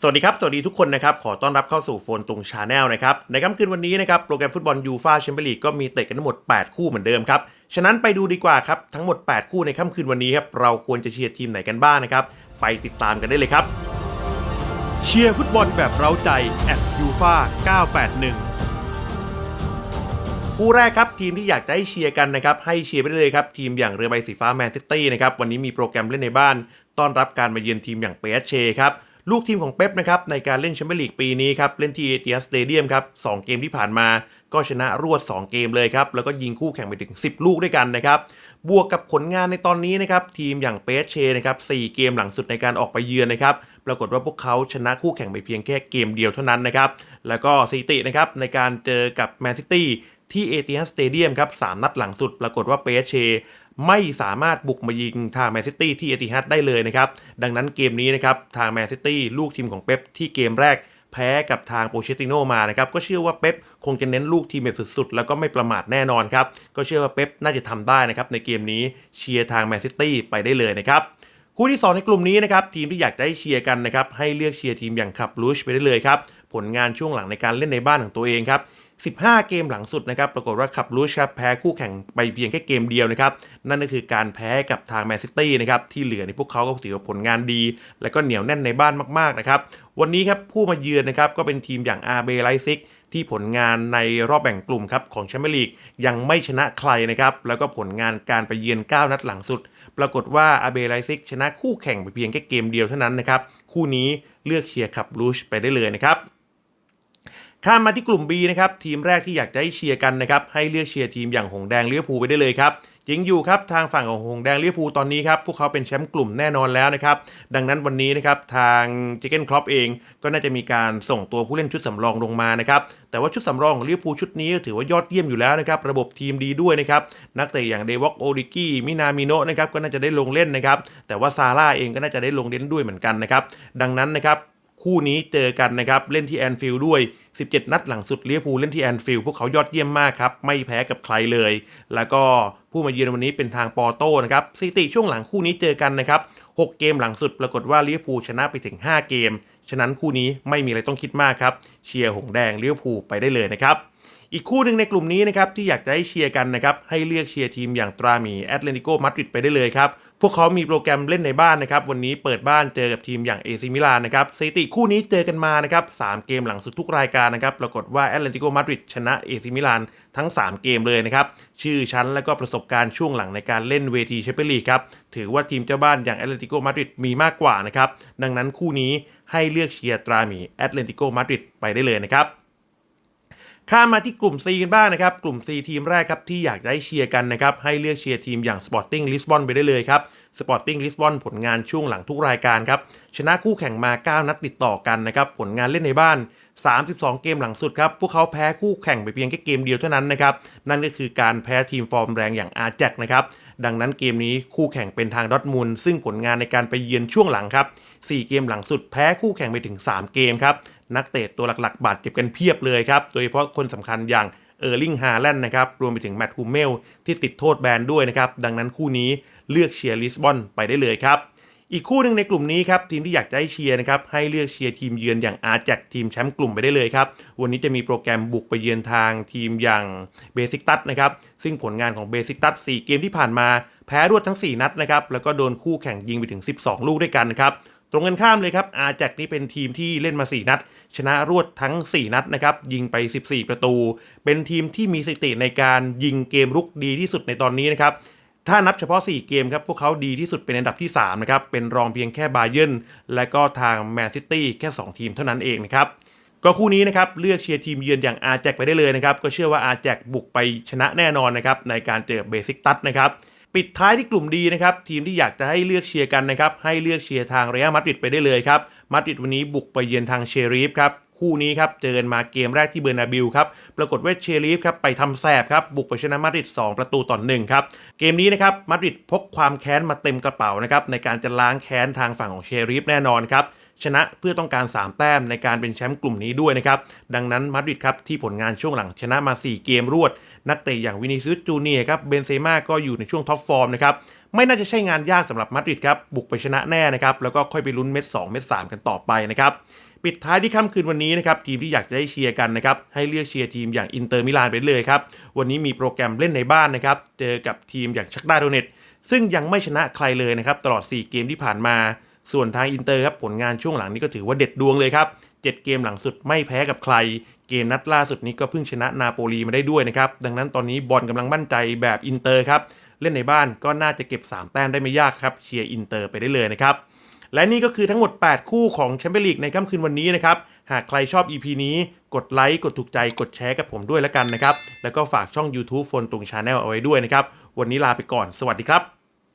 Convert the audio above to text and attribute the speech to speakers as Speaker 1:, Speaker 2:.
Speaker 1: สวัสดีครับ สวัสดีทุกคนนะครับ ขอต้อนรับเข้าสู่โฟนตุงชาแนลนะครับ ในค่ำคืนวันนี้นะครับ โปรแกรมฟุตบอลยูฟาแชมเปี้ยนลีกก็มีเตะกันทั้งหมด 8 คู่เหมือนเดิมครับ ฉะนั้นไปดูดีกว่าครับ ทั้งหมด 8 คู่ในค่ำคืนวันนี้ครับ เราควรจะเชียร์ทีมไหนกันบ้างนะครับ ไปติดตามกันได้เลยครับ เชียร์ฟุตบอลแบบเร้าใจแอดยูฟา981คู่แรกครับทีมที่อยากจะให้เชียร์กันนะครับให้เชียร์ไปได้เลยครับทีมอย่างเรือใบสีฟ้าแมนซิตี้นะครับวันนี้มีโปรแกรมเล่นในบ้าน ต้อนรับการมาเยือนทีมอย่างเปเชครับ ลูกทีมของเป๊ปนะครับในการเล่นแชมเปี้ยนลีกปีนี้ครับเล่นที่เอทียสสเตเดียมครับสองเกมที่ผ่านมาก็ชนะรวด 2 เกมเลยครับ แล้วก็ยิงคู่แข่งไปถึง 10 ลูกด้วยกันนะครับ บวกกับผลงานในตอนนี้นะครับ ทีมอย่างเปเชนะครับ 4 เกมหลังสุดในการออกไปเยือนนะครับ ปรากฏว่าพวกเขาชนะคู่แข่งไปเพียงแค่เกมเดียวเท่านั้นนะครับ แล้วก็สถิตินะครับในการเจอกับแมนซิตี้ ที่เอที s สเตเดียมครับสามนัดหลังสุดปรากฏว่าเปเชไม่สามารถบุกมายิงทางแมนซิตี้ที่เอติฮัดได้เลยนะครับ ดังนั้นเกมนี้นะครับทางแมนซิตี้ลูกทีมของเป๊ปที่เกมแรกแพ้กับทางโปเชติโนมานะครับก็เชื่อว่าเป๊ปคงจะเน้นลูกทีมแบบสุดๆ แล้วก็ไม่ประมาทแน่นอนครับ ก็เชื่อว่าเป๊ปน่าจะทำได้นะครับในเกมนี้เชียร์ทางแมนซิตี้ไปได้เลยนะครับคู่ที่ 2 ในกลุ่มนี้นะครับทีมที่อยากได้เชียร์กันนะครับให้เลือกเชียร์ทีมอย่างขับลูชไปได้เลยครับผลงานช่วงหลังในการเล่นในบ้านของตัวเองครับ 15 เกมหลังสุดนะครับ ปรากฏว่าขับลูชครับแพ้คู่แข่งไปเพียงแค่เกมเดียวนะครับ นั่นก็คือการแพ้กับทางแมนซิตี้นะครับ ที่เหลือในพวกเขาก็ถือว่าผลงานดี และก็เหนียวแน่นในบ้านมากๆนะครับ วันนี้ครับผู้มาเยือนนะครับก็เป็นทีมอย่างอาร์เบไลซิกที่ผลงานในรอบแบ่งกลุ่มครับของแชมเปี้ยนลีกยังไม่ชนะใครนะครับ แล้วก็ผลงานการไปเยือน 9 นัดหลังสุด ปรากฏว่าอาเบไลซิกชนะคู่แข่งไปเพียงแค่เกมเดียวเท่านั้นนะครับ คู่นี้เลือกเชียร์ขับลูชไปได้เลยนะครับ ข้ามมาที่กลุ่ม B นะครับทีมแรกที่อยากจะให้เชียร์กันนะครับให้เลือกเชียร์ทีมอย่างหงแดงเลี้ยวภูไปได้เลยครับจริงอยู่ครับทางฝั่งของหงแดงเลี้ยวภูตอนนี้ครับพวกเขาเป็นแชมป์กลุ่มแน่นอนแล้วนะครับดังนั้นวันนี้นะครับทางเจเกนครอปเองก็น่าจะมีการส่งตัวผู้เล่นชุดสำรองลงมานะครับแต่ว่าชุดสำรองของเลี้ยวภูชุดนี้ถือว่ายอดเยี่ยมอยู่แล้วนะครับระบบทีมดีด้วยนะครับนักเตะอย่างเดวอกโอริกี้มินามิโนะนะครับก็น่าจะได้ลงเล่นนะครับแต่ว่าซาร่าเองก็น่าจะได้ลงเล่นด้วยเหมือนกันนะครับดังนั้นนะครับ คู่นี้เจอกันนะครับ เล่นที่แอนฟิลด์ด้วย 17 นัดหลังสุดเลียพูเล่นที่แอนฟิลด์พวกเขายอดเยี่ยมมากครับ ไม่แพ้กับใครเลย แล้วก็ผู้มาเยือนวันนี้เป็นทางปอโต้นะครับสถิติช่วงหลังคู่นี้เจอกันนะครับ 6 เกมหลังสุดปรากฏว่าเลียพูชนะไปถึง 5 เกม ฉะนั้นคู่นี้ไม่มีอะไรต้องคิดมากครับ เชียร์หงแดงเลียพูไปได้เลยนะครับ อีกคู่หนึ่งในกลุ่มนี้นะครับที่อยากจะให้เชียร์กันนะครับให้เลือกเชียร์ทีมอย่างตราหมีแอตเลติโกมาดริดไปได้เลยครับพวกเขามีโปรแกรมเล่นในบ้านนะครับ วันนี้เปิดบ้านเจอกับทีมอย่างเอซิมิลานนะครับสถิติคู่นี้เจอกันมานะครับสามเกมหลังสุดทุกรายการนะครับ ปรากฏว่าแอตเลติโกมาดริดชนะเอซิมิลานทั้ง 3 เกมเลยนะครับ ชื่อชั้นและก็ประสบการณ์ช่วงหลังในการเล่นเวทีแชมเปี้ยนลีกครับ ถือว่าทีมเจ้าบ้านอย่างแอตเลติโกมาดริดมีมากกว่านะครับ ดังนั้นคู่นี้ให้เลือกเชียร์ตราหมีแอตเลติโกมาดริดไปได้เลยนะครับ ข้ามาที่กลุ่ม C กันบ้างนะครับ กลุ่ม C ทีมแรกครับที่อยากได้เชียร์กันนะครับ ให้เลือกเชียร์ทีมอย่าง Sporting Lisbon ไปได้เลยครับ Sporting Lisbon ผลงานช่วงหลังทุกรายการครับ ชนะคู่แข่งมา 9 นัดติดต่อกันนะครับ ผลงานเล่นในบ้าน 32 เกมหลังสุดครับ พวกเขาแพ้คู่แข่งไปเพียงแค่เกมเดียวเท่านั้นนะครับ นั่นก็คือการแพ้ทีมฟอร์มแรงอย่างอาแจกนะครับ ดังนั้นเกมนี้คู่แข่งเป็นทางดอทมูลซึ่งผลงานในการไปเยือนช่วงหลังครับ 4 เกมหลังสุดแพ้คู่แข่งไปถึง 3 เกมครับ นักเตะตัวหลักๆ บาดเจ็บกันเพียบเลยครับ โดยเฉพาะคนสำคัญอย่างเออร์ลิงฮาแลนด์นะครับ รวมไปถึงแมตต์ฮูเมลที่ติดโทษแบนด้วยนะครับ ดังนั้นคู่นี้เลือกเชียร์ลิสบอนไปได้เลยครับ อีกคู่หนึ่งในกลุ่มนี้ครับ ทีมที่อยากจะให้เชียร์นะครับ ให้เลือกเชียร์ทีมเยือนอย่างอาร์แจกทีมแชมป์กลุ่มไปได้เลยครับ วันนี้จะมีโปรแกรมบุกไปเยือนทางทีมอย่างเบสิกตัสนะครับ ซึ่งผลงานของเบสิกตัส4เกมที่ผ่านมาแพ้รวดทั้ง 4 นัดนะครับ แล้วก็โดนคู่แข่งยิงไปถึง 12 ลูกด้วยกันครับ ตรงกันข้ามเลยครับอาแจกนี่เป็นทีมที่เล่นมา 4 นัด ชนะรวดทั้ง 4 นัดนะครับ ยิงไป 14 ประตู เป็นทีมที่มีสถิติในการยิงเกมรุกดีที่สุดในตอนนี้นะครับถ้านับเฉพาะ 4 เกมครับ พวกเขาดีที่สุดเป็นอันดับที่ 3 นะครับ เป็นรองเพียงแค่บาเยิร์นและก็ทางแมนซิตี้แค่ 2 ทีมเท่านั้นเองนะครับ ก็คู่นี้นะครับ เลือกเชียร์ทีมเยือนอย่างอาแจกไปได้เลยนะครับ ก็เชื่อว่าอาแจกบุกไปชนะแน่นอนนะครับ ในการเจอเบสิกตัสนะครับ ปิดท้ายที่กลุ่มดีนะครับ ทีมที่อยากจะให้เลือกเชียร์กันนะครับ ให้เลือกเชียร์ทางเรอัลมาดริดไปได้เลยครับมาดริดวันนี้บุกไปเยือนทางเชรีฟครับคู่นี้ครับเจอกันมาเกมแรกที่เบอร์นาบิลครับปรากฏว่าเชลีฟครับไปทำแสบครับบุกไปชนะมาดริด2ประตูต่อหนึ่งครับเกมนี้นะครับมาดริดพกความแค้นมาเต็มกระเป๋านะครับในการจะล้างแค้นทางฝั่งของเชลีฟแน่นอนครับ ชนะเพื่อต้องการ 3 แต้มในการเป็นแชมป์กลุ่มนี้ด้วยนะครับ ดังนั้นมาดริดครับที่ผลงานช่วงหลังชนะมา 4 เกมรวด นักเตะอย่างวินิซิอุสจูเนียครับเบนเซม่าก็อยู่ในช่วงท็อปฟอร์มนะครับไม่น่าจะใช่งานยากสำหรับมาดริดครับบุกไปชนะแน่นะครับแล้วก็ค่อยไปลุ้นเม็ด2เม็ด3กันต่อไปนะครับปิดท้ายที่ค่ำคืนวันนี้นะครับทีมที่อยากจะได้เชียร์กันนะครับให้เลือกเชียร์ทีมอย่างอินเตอร์มิลานไปเลยครับวันนี้มีโปรแกรมเล่นในบ้านนะครับเจอกับทีมอย่างชักดาโดเนตซึ่งยังไม่ชนะใครเลยนะครับตลอด 4 เกมที่ผ่านมา ส่วนทางอินเตอร์ครับผลงานช่วงหลังนี้ก็ถือว่าเด็ดดวงเลยครับ7เกมหลังสุดไม่แพ้กับใคร เกมนัดล่าสุดนี้ก็เพิ่งชนะนาโปลีมาได้ด้วยนะครับ ดังนั้นตอนนี้บอลกำลังมั่นใจแบบอินเตอร์ครับ เล่นในบ้านก็น่าจะเก็บ 3 แต้มได้ไม่ยากครับ เชียร์อินเตอร์ไปได้เลยนะครับ และนี่ก็คือทั้งหมด 8 คู่ของแชมเปี้ยนลีกในค่ำคืนวันนี้นะครับ หากใครชอบ EP นี้กดไลค์กดถูกใจกดแชร์กับผมด้วยแล้วกันนะครับ แล้วก็ฝากช่อง YouTube ฟนตุงชาแนลเอาไว้ด้วยนะครับ วันนี้ลาไปก่อน สวัสดีครับ